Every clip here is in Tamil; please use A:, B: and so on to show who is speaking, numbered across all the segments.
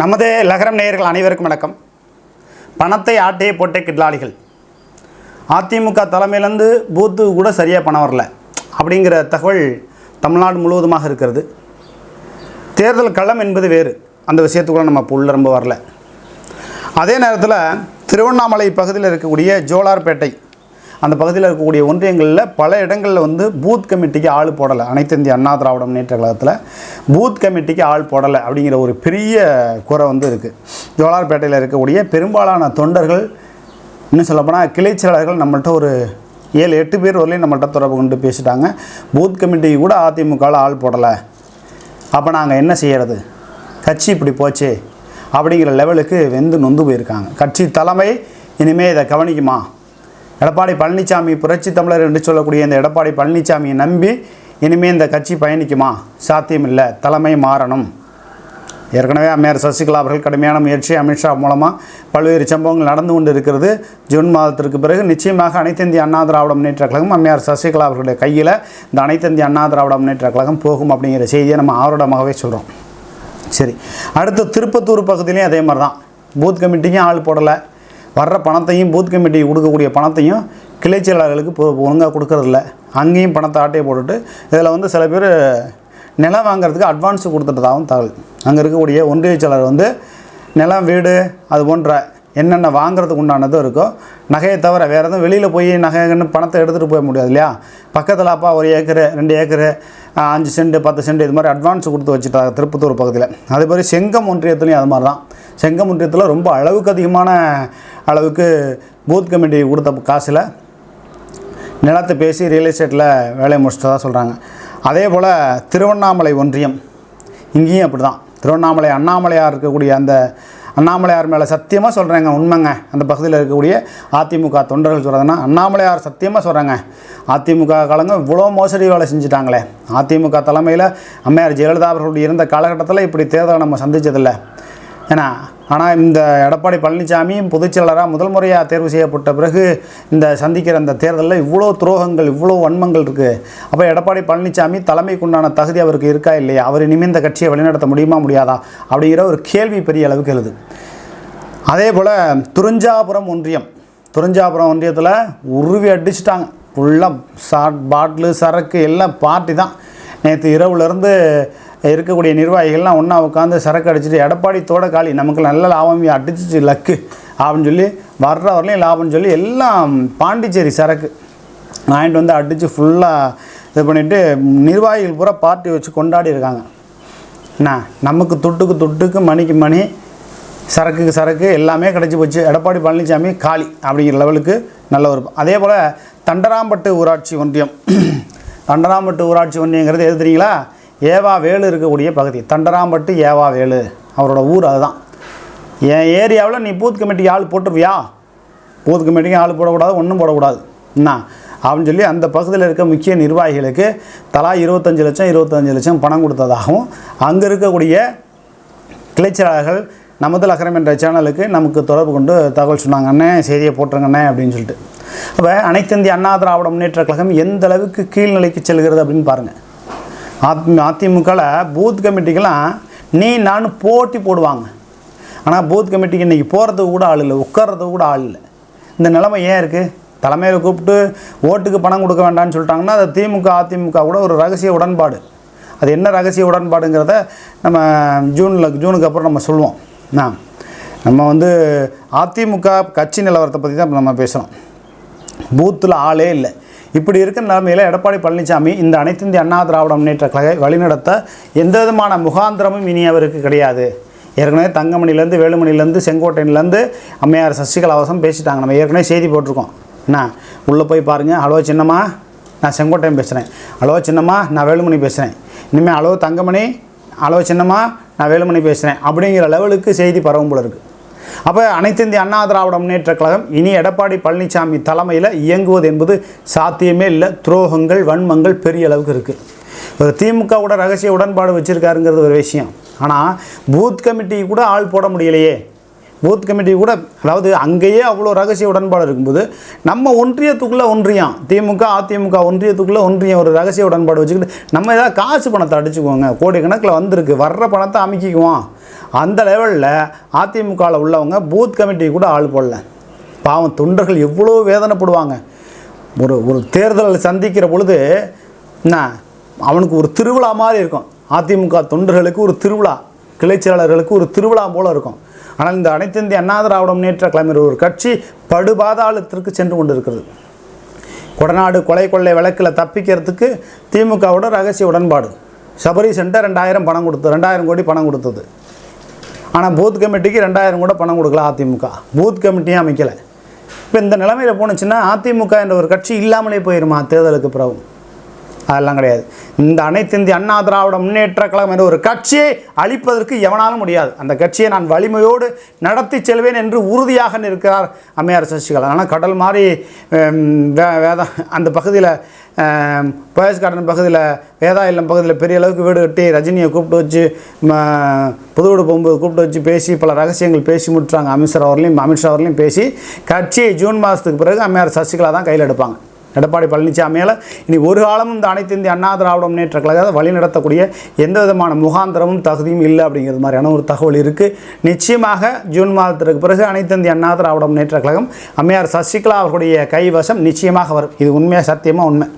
A: நமது லகரம் நேயர்கள் அனைவருக்கும் வணக்கம். பணத்தை ஆட்டையே போட்ட கிட்லாளிகள். அதிமுக தலைமையிலேருந்து பூத்து கூட சரியாக பணம் வரல. அப்படிங்கிற தகவல் தமிழ்நாடு முழுவதுமாக இருக்கிறது. தேர்தல் களம் என்பது வேறு. அந்த விஷயத்துக்குள்ள நம்ம இப்போ ரொம்ப வரல. அதே நேரத்தில் திருவண்ணாமலை பகுதியில் இருக்கக்கூடிய ஜோலார்பேட்டை அந்த பகுதியில் இருக்கக்கூடிய ஒன்றியங்களில் பல இடங்களில் வந்து பூத் கமிட்டிக்கு ஆள் போடலை. அனைத்து இந்திய அண்ணா திராவிட முன்னேற்ற கழகத்தில் பூத் கமிட்டிக்கு ஆள் போடலை அப்படிங்கிற ஒரு பெரிய குறை வந்து இருக்குது ஜோலார்பேட்டையில் இருக்கக்கூடிய பெரும்பாலான தொண்டர்கள் இன்னும் சொல்லப்போனால் கிளைச் செயலாளர்கள் ஒரு ஏழு எட்டு பேர் வரலையும் நம்மள்கிட்ட தொடர்பு கொண்டு பேசிட்டாங்க. பூத் கமிட்டிக்கு கூட அதிமுகவில் ஆள் போடலை. அப்போ நாங்கள் என்ன செய்கிறது கட்சி இப்படி போச்சே அப்படிங்கிற லெவலுக்கு வெந்து நொந்து போயிருக்காங்க. கட்சி தலைமை இனிமேல் இதை கவனிக்குமா? எடப்பாடி பழனிசாமி புரட்சி தமிழர் என்று சொல்லக்கூடிய இந்த எடப்பாடி பழனிசாமியை நம்பி இனிமேல் இந்த கட்சி பயணிக்குமா? சாத்தியம் இல்லை தலைமை மாறணும். ஏற்கனவே அம்மையார் சசிகலா அவர்கள் கடுமையான முயற்சி அமித்ஷா மூலமாக பல்வேறு சம்பவங்கள் நடந்து கொண்டு இருக்கிறது ஜூன் மாதத்திற்கு பிறகு நிச்சயமாக அனைத்து இந்திய அண்ணா திராவிட முன்னேற்ற கழகம் அம்மையார் சசிகலா அவர்களுடைய கையில் இந்த அனைத்து இந்திய அண்ணா திராவிட முன்னேற்ற கழகம் போகும் அப்படிங்கிற செய்தியை நம்ம ஆரோடமாகவே சொல்கிறோம் சரி. அடுத்து திருப்பத்தூர் பகுதியிலையும் அதே மாதிரி தான் பூத் கமிட்டிக்கும் ஆள் போடலை. வர்ற பணத்தையும் பூத் கமிட்டிக்கு கொடுக்கக்கூடிய பணத்தையும் கிளை செயலாளர்களுக்கு ஒழுங்காக கொடுக்கறதில்ல. அங்கேயும் பணத்தை ஆட்டையை போட்டுட்டு இதில் வந்து சில பேர் நிலம் வாங்குறதுக்கு அட்வான்ஸ் கொடுத்துட்டதாகவும் தகவல். அங்கே இருக்கக்கூடிய ஒன்றிய செயலாளர் வந்து நிலம் வீடு அது போன்ற என்னென்ன வாங்குறதுக்கு உண்டானதும் இருக்கோ நகையை தவிர வேறு எதுவும் வெளியில் போய் நகைன்னு பணத்தை எடுத்துகிட்டு போக முடியாது இல்லையா? பக்கத்தில் அப்பா ஒரு ஏக்கரு ரெண்டு ஏக்கரு அஞ்சு சென்ட் பத்து சென்ட் இது மாதிரி அட்வான்ஸ் கொடுத்து வச்சுட்டாங்க திருப்பத்தூர் பக்கத்தில் அதே மாதிரி செங்கம் ஒன்றியத்துலேயும் அது மாதிரி தான் செங்கமுன்றியத்தில் ரொம்ப அளவுக்கு அதிகமான அளவுக்கு பூத் கமிட்டி கொடுத்த காசில். நிலத்தை பேசி ரியல் எஸ்டேட்டில் வேலையை முடிச்சிட்டதா சொல்கிறாங்க அதே போல் திருவண்ணாமலை ஒன்றியம் இங்கேயும் அப்படி தான் திருவண்ணாமலை அண்ணாமலையார் இருக்கக்கூடிய அந்த அண்ணாமலையார் மேலே சத்தியமாக சொல்கிறேங்க உண்மைங்க. அந்த பகுதியில் இருக்கக்கூடிய அதிமுக தொண்டர்கள் சொல்கிறதுன்னா அண்ணாமலையார் சத்தியமாக சொல்கிறாங்க அதிமுக காலங்க இவ்வளோ மோசடி வேலை செஞ்சுட்டாங்களே. அதிமுக தலைமையில் அம்மையார் ஜெயலலிதா அவர்களுடைய இருந்த காலகட்டத்தில் இப்படி தேர்தலை நம்ம சந்திச்சதில்லை. ஏன்னா ஆனால் இந்த எடப்பாடி பழனிசாமி பொதுச்செயலராக முதல் முறையாக தேர்வு செய்யப்பட்ட பிறகு இந்த சந்திக்கிற அந்த தேர்தலில் இவ்வளோ துரோகங்கள் இவ்வளோ வன்மங்கள் இருக்குது அப்போ எடப்பாடி பழனிசாமி தலைமைக்குண்டான தகுதி அவருக்கு இருக்கா இல்லையா? அவர் இனிமேல் இந்த கட்சியை வழிநடத்த முடியுமா முடியாதா? அப்படிங்கிற ஒரு கேள்வி பெரிய அளவுக்கு எழுது. அதே போல் துறிஞ்சாபுரம் ஒன்றியம். துறிஞ்சாபுரம் ஒன்றியத்தில் உருவி அடிச்சிட்டாங்க. ஃபுல்லாக சாட் பாட்டிலு சரக்கு எல்லாம் பார்ட்டி தான். நேற்று இரவுலேருந்து இருக்கக்கூடிய நிர்வாகிகள்லாம் ஒன்றா உட்காந்து சரக்கு அடிச்சுட்டு எடப்பாடி தோட காலி நமக்கு நல்ல லாபம் அடிச்சிச்சு லக்கு அப்படின்னு சொல்லி வர்ற வரலையும் லாபம்னு சொல்லி எல்லாம் பாண்டிச்சேரி சரக்கு வாங்கிட்டு வந்து அடித்து ஃபுல்லாக இது பண்ணிவிட்டு நிர்வாகிகள் பூரா பார்ட்டி வச்சு கொண்டாடி இருக்காங்க. என்ன? நமக்கு துட்டுக்கு துட்டுக்கு மணிக்கு மணி சரக்குக்கு சரக்கு எல்லாமே கிடச்சி போச்சு. எடப்பாடி பழனிசாமி காலி அப்படிங்கிற லெவலுக்கு நல்ல ஒரு அதே போல் தண்டராம்பட்டு ஊராட்சி ஒன்றியம் தண்டராம்பட்டு ஊராட்சி ஒன்றியங்கிறது எது தெரியுங்களா? ஏவா வேலு இருக்கக்கூடிய பகுதி. தண்டராம்பட்டு ஏவா வேலு. அவரோட ஊர் அதுதான். என் ஏரியாவில் நீ பூத் கமிட்டிக்கு ஆள் போட்டுருவியா? பூத் கமிட்டிக்கு ஆள் போடக்கூடாது ஒன்றும் போடக்கூடாது. என்ன? அப்படின்னு சொல்லி அந்த பகுதியில் இருக்க முக்கிய நிர்வாகிகளுக்கு தலா இருபத்தஞ்சு லட்சம் இருபத்தஞ்சு லட்சம் பணம் கொடுத்ததாகவும் அங்கே இருக்கக்கூடிய கிளைச்சலாளர்கள் நமது லகரம் என்ற சேனலுக்கு நமக்கு தொடர்பு கொண்டு தகவல் சொன்னாங்க. அண்ணே செய்தியை போட்டுருங்கண்ணே அப்படின்னு சொல்லிட்டு. அப்போ அனைத்திந்திய அண்ணா திராவிட முன்னேற்ற கழகம் எந்த அளவுக்கு கீழ்நிலைக்கு செல்கிறது அப்படின்னு பாருங்கள் அத் அதிமுகவில் பூத் கமிட்டிக்கெல்லாம் நீ நான் போட்டி போடுவாங்க. ஆனால் பூத் கமிட்டிக்கு இன்றைக்கி போகிறதுக்கு கூட ஆள் இல்லை உட்கார்றதுக்கு கூட ஆள் இல்லை. இந்த நிலைமை ஏன் இருக்குது தலைமையில் கூப்பிட்டு ஓட்டுக்கு பணம் கொடுக்க வேண்டாம்னு சொல்லிட்டாங்கன்னா அது திமுக அதிமுக கூட ஒரு ரகசிய உடன்பாடு. அது என்ன ரகசிய உடன்பாடுங்கிறத நம்ம ஜூனில் ஜூனுக்கு அப்புறம் நம்ம சொல்லுவோம். நான் நம்ம வந்து அதிமுக கட்சி நிலவரத்தை பற்றி தான் நம்ம பேசுகிறோம் பூத்தில் ஆளே இல்லை. இப்படி இருக்கிற நிலைமையில் எடப்பாடி பழனிசாமி இந்த அனைத்திந்திய அண்ணா திராவிட முன்னேற்ற கழக வழிநடத்த எந்த விதமான முகாந்திரமும் இனி அவருக்கு கிடையாது. ஏற்கனவே தங்கமணிலேருந்து வேலுமணிலேருந்து செங்கோட்டையிலேருந்து அம்மையார் சசிகலா அவசம் பேசிட்டாங்க. நம்ம ஏற்கனவே செய்தி போட்டிருக்கோம். என்ன? உள்ளே போய் பாருங்கள் ஹலோ சின்னம்மா நான் செங்கோட்டையன் பேசுகிறேன் ஹலோ சின்னம்மா நான் வேலுமணி பேசுகிறேன் இனிமேல் ஹலோ தங்கமணி ஹலோ சின்னம்மா நான் வேலுமணி பேசுகிறேன் அப்படிங்கிற லெவலுக்கு செய்தி பரவும் போல இருக்குது அப்போ அனைத்து இந்திய அண்ணா திராவிட முன்னேற்ற கழகம் இனி எடப்பாடி பழனிசாமி தலைமையில் இயங்குவது என்பது சாத்தியமே இல்லை. துரோகங்கள் வன்மங்கள் பெரிய அளவுக்கு இருக்குது ஒரு திமுகவோட ரகசிய உடன்பாடு வச்சுருக்காருங்கிறது ஒரு விஷயம். ஆனால் பூத் கமிட்டி கூட ஆள் போட முடியலையே. பூத் கமிட்டி கூட அதாவது அங்கேயே அவ்வளோ ரகசிய உடன்பாடு இருக்கும்போது நம்ம ஒன்றியத்துக்குள்ளே ஒன்றியம் திமுக அதிமுக ஒன்றியத்துக்குள்ளே ஒன்றியம் ஒரு ரகசிய உடன்பாடு வச்சுக்கிட்டு நம்ம ஏதாவது காசு பணத்தை அடிச்சுக்குவோங்க கோடிக்கணக்கில் வந்திருக்கு. வர்ற பணத்தை அமைக்கிக்குவோம். அந்த லெவலில் அதிமுகவில் உள்ளவங்க பூத் கமிட்டி கூட ஆள் போடல. பாவம் தொண்டர்கள் எவ்வளோ வேதனைப்படுவாங்க. ஒரு ஒரு தேர்தலில் சந்திக்கிற பொழுது என்ன அவனுக்கு ஒரு திருவிழா மாதிரி இருக்கும். அதிமுக தொண்டர்களுக்கு ஒரு திருவிழா. கிளை செயலாளர்களுக்கு ஒரு திருவிழா போல இருக்கும். ஆனால் இந்த அனைத்து இந்திய அண்ணா திராவிட முன்னேற்ற கலைஞர் ஒரு கட்சி படுபாதாளத்திற்கு சென்று கொண்டிருக்கிறது. கொடநாடு கொலை கொள்ளை வழக்கில் தப்பிக்கிறதுக்கு திமுகவோட ரகசிய உடன்பாடு. சபரி சென்டர் ரெண்டாயிரம் பணம் கொடுத்து ரெண்டாயிரம் கோடி பணம் கொடுத்தது. ஆனால் பூத் கமிட்டிக்கு ரெண்டாயிரம் கூட பணம் கொடுக்கல அதிமுக. பூத் கமிட்டியும் அமைக்கலை. இப்போ இந்த நிலைமையில் போணுச்சுன்னா அதிமுக என்ற ஒரு கட்சி இல்லாமலே போயிருமா தேர்தலுக்கு பிறகு? அதெல்லாம் கிடையாது. இந்த அனைத்து இந்திய அண்ணா திராவிட முன்னேற்ற கழகம் என்ற ஒரு கட்சியை அழிப்பதற்கு எவனாலும் முடியாது. அந்த கட்சியை நான் வலிமையோடு நடத்தி செல்வேன் என்று உறுதியாக நிற்கிறார் அம்மையார் சசிகலா. ஆனால் கடல் மாதிரி வே வேதா அந்த பகுதியில் போயஸ் கார்டன் பகுதியில் வேதா இல்லம் பகுதியில் பெரிய அளவுக்கு வீடு கட்டி ரஜினியை கூப்பிட்டு வச்சு ம, புதுவீடு போகும்போது கூப்பிட்டு வச்சு பேசி பல ரகசியங்கள் பேசி முடிச்சாங்க அமித்ஷா அவர்களையும் அமித்ஷா அவர்களையும் பேசி கட்சியை ஜூன் மாதத்துக்கு பிறகு அம்மையார் சசிகலா தான் கையில் எடுப்பாங்க. எடப்பாடி பழனிசாமியால் இனி ஒரு காலமும் இந்த அனைத்து இந்திய அண்ணா திராவிட முன்னேற்ற கழகத்தை வழிநடத்தக்கூடிய எந்த விதமான முகாந்திரமும் தகுதியும் இல்லை அப்படிங்கிறது மாதிரியான ஒரு தகவல் இருக்குது நிச்சயமாக ஜூன் மாதத்திற்கு பிறகு அனைத்து இந்திய அண்ணா திராவிட முன்னேற்ற கழகம் அம்மையார் சசிகலா அவர்களுடைய கைவசம் நிச்சயமாக வரும். இது உண்மையாக சத்தியமாக உண்மை?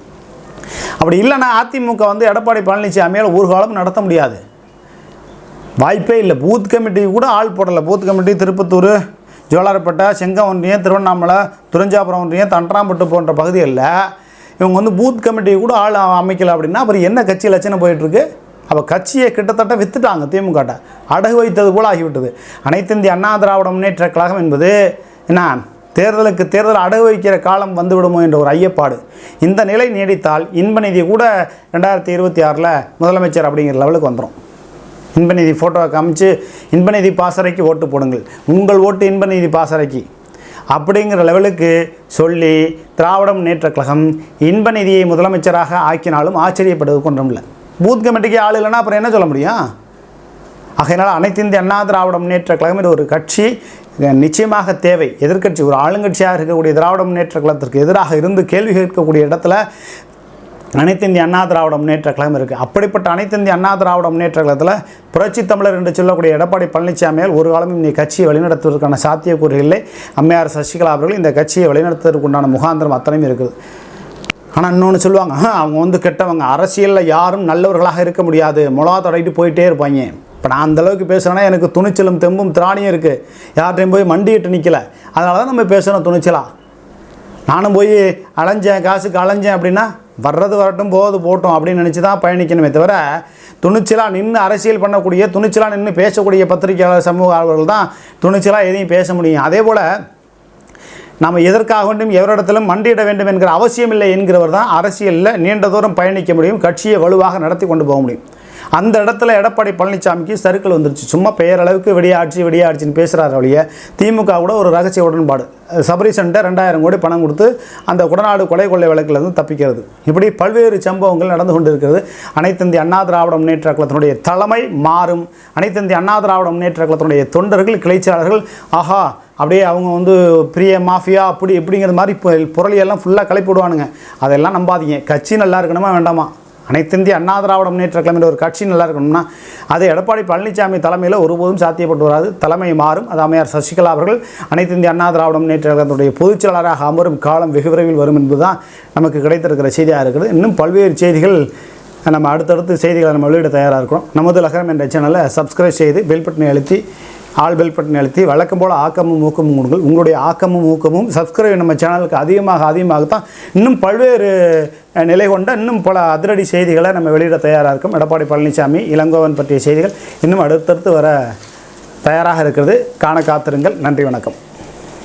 A: அப்படி இல்லைன்னா அதிமுக வந்து எடப்பாடி பழனிசாமியால் ஒரு காலம் நடத்த முடியாது. வாய்ப்பே இல்லை. பூத் கமிட்டி கூட ஆள் போடலை. பூத் கமிட்டி திருப்பத்தூர் ஜோலார்பேட்டை செங்கம் ஒன்றியம் திருவண்ணாமலை துறஞ்சாபுரம் ஒன்றியம் தண்டராம்பட்டு போன்ற பகுதிகளில் இவங்க வந்து பூத் கமிட்டியை கூட ஆள் அமைக்கலை அப்படின்னா அப்புறம் என்ன கட்சி லட்சணம் போயிட்டுருக்கு? அப்போ கட்சியை கிட்டத்தட்ட வித்துட்டாங்க திமுகட்ட. அடகு வைத்தது போல ஆகிவிட்டது. அனைத்து இந்திய அண்ணா திராவிட முன்னேற்ற கழகம் என்பது என்ன? தேர்தலுக்கு தேர்தல் அடகு வைக்கிற காலம் வந்துவிடுமோ என்ற ஒரு ஐயப்பாடு. இந்த நிலை நீடித்தால் இன்ப நிதி கூட ரெண்டாயிரத்தி இருபத்தி ஆறில் முதலமைச்சர் அப்படிங்கிற லெவலுக்கு வந்துடும் இன்பநிதி ஃபோட்டோவை காமிச்சு இன்பநிதி பாசறைக்கு ஓட்டு போடுங்கள். உங்கள் ஓட்டு இன்பநிதி பாசறைக்கு. அப்படிங்கிற லெவலுக்கு சொல்லி திராவிட முன்னேற்ற கழகம் இன்பநிதியை முதலமைச்சராக ஆக்கினாலும் ஆச்சரியப்படுவது கொண்டமில்லை பூத் கமிட்டிக்கு ஆள் இல்லைன்னா அப்புறம் என்ன சொல்ல முடியும்? ஆகையினால் அனைத்து இந்திய அண்ணா திராவிட முன்னேற்ற கழகம் என்ற ஒரு கட்சி நிச்சயமாக தேவை. எதிர்க்கட்சி ஒரு ஆளுங்கட்சியாக இருக்கக்கூடிய திராவிட முன்னேற்ற கழகத்திற்கு எதிராக இருந்து கேள்வி கேட்கக்கூடிய இடத்துல அனைத்து இந்திய அண்ணா திராவிட முன்னேற்ற கழகம் இருக்குது அப்படிப்பட்ட அனைத்து இந்திய அண்ணா திராவிட முன்னேற்ற கழகத்தில் புரட்சி தமிழர் என்று சொல்லக்கூடிய எடப்பாடி பழனிசாமியால் ஒரு காலமும் இந்த கட்சியை வழிநடத்துவதற்கான சாத்தியக்கூறு இல்லை. அம்மையார் சசிகலா அவர்கள் இந்த கட்சியை வழிநடத்துவதற்கு உண்டான முகாந்திரம் அத்தனையும் இருக்குது. ஆனால் இன்னொன்று சொல்லுவாங்க அவங்க வந்து கெட்டவங்க. அரசியலில் யாரும் நல்லவர்களாக இருக்க முடியாது. முளா தொடங்கிட்டு போயிட்டே இருப்பாங்க. இப்போ நான் அந்த அளவுக்கு பேசுகிறேன்னா எனக்கு துணிச்சலும் தெம்பும் திராணியும் இருக்குது யார்கிட்டையும் போய் மண்டிகிட்டு நிற்கல அதனால தான் நம்ம பேசுகிறோம் துணிச்சலா. நானும் போய் அலைஞ்சேன் காசுக்கு அலைஞ்சேன் அப்படின்னா வர்றது வரட்டும் போகுது போட்டோம் அப்படின்னு நினச்சி தான் பயணிக்கணுமே தவிர துணிச்சலாக நின்று அரசியல் பண்ணக்கூடிய துணிச்சலாக நின்று பேசக்கூடிய பத்திரிகையாளர் சமூக ஆர்வலர்கள் தான் துணிச்சலாக எதையும் பேச முடியும். அதே போல் நாம் எதற்காக வேண்டும் எவரிடத்திலும் மண்டியிட வேண்டும் என்கிற அவசியம் இல்லை என்கிறவர் தான் அரசியலில் நீண்ட தூரம் பயணிக்க முடியும் கட்சியை வலுவாக நடத்தி கொண்டு போக முடியும். அந்த இடத்துல எடப்பாடி பழனிசாமிக்கு சருக்கள் வந்துருச்சு. சும்மா பெயரளவுக்கு வெடியாட்சி வெடியாட்சின்னு பேசுகிறார் ஒழிய திமுக கூட ஒரு ரகசிய உடன்பாடு. சபரிசன்ட்ட ரெண்டாயிரம் கோடி பணம் கொடுத்து அந்த குடநாடு கொலை கொள்ளை வழக்கிலிருந்து தப்பிக்கிறது. இப்படி பல்வேறு சம்பவங்கள் நடந்து கொண்டிருக்கிறது. அனைத்திந்திய அண்ணா திராவிட முன்னேற்ற கழகத்தினுடைய தலைமை மாறும். அனைத்திந்திய அண்ணா திராவிட முன்னேற்ற கழகத்தினுடைய தொண்டர்கள் கிளைச்சாளர்கள் ஆஹா அப்படியே அவங்க வந்து பிரிய மாஃபியா அப்படி இப்படிங்கிற மாதிரி புரளியெல்லாம் ஃபுல்லாக கிளப்பி விடுவானுங்க அதெல்லாம் நம்பாதீங்க. கட்சி நல்லா இருக்கணுமா வேண்டாமா? அனைத்திந்திய அண்ணா திராவிட முன்னேற்ற கழகம் என்ற ஒரு கட்சி நல்லா இருக்கணும்னா அது எடப்பாடி பழனிசாமி தலைமையில் ஒருபோதும் சாத்தியப்பட்டு வராது. தலைமை மாறும். அது அமையார் சசிகலா அவர்கள் அனைத்து இந்திய அண்ணா திராவிட முன்னேற்ற கழகத்துடைய பொதுச்செயலாளராக அமரும் காலம் வெகு விரைவில் வரும் என்பதுதான் நமக்கு கிடைத்திருக்கிற செய்தியாக இருக்குது இன்னும் பல்வேறு செய்திகள் நம்ம அடுத்தடுத்து செய்திகளை நம்ம வெளியிட தயாராக இருக்கிறோம். நமது லகரம் என்ற சேனலை சப்ஸ்கிரைப் செய்து பெல் பட்டனை அழுத்தி ஆல் பெல் பட்டனை அழுத்தி வழக்கம் போல் ஆக்கமும் ஊக்கமும் கொடுங்கள். உங்களுடைய ஆக்கமும் ஊக்கமும் சப்ஸ்கிரைப் நம்ம சேனலுக்கு அதிகமாக அதிகமாகத்தான் இன்னும் பல்வேறு நிலை கொண்ட இன்னும் பல அதிரடி செய்திகளை நம்ம வெளியிட தயாராக இருக்கும். எடப்பாடி பழனிசாமி இளங்கோவன் பற்றிய செய்திகள் இன்னும் அடுத்தடுத்து வர தயாராக இருக்கிறது. காண காத்திருங்கள். நன்றி வணக்கம்.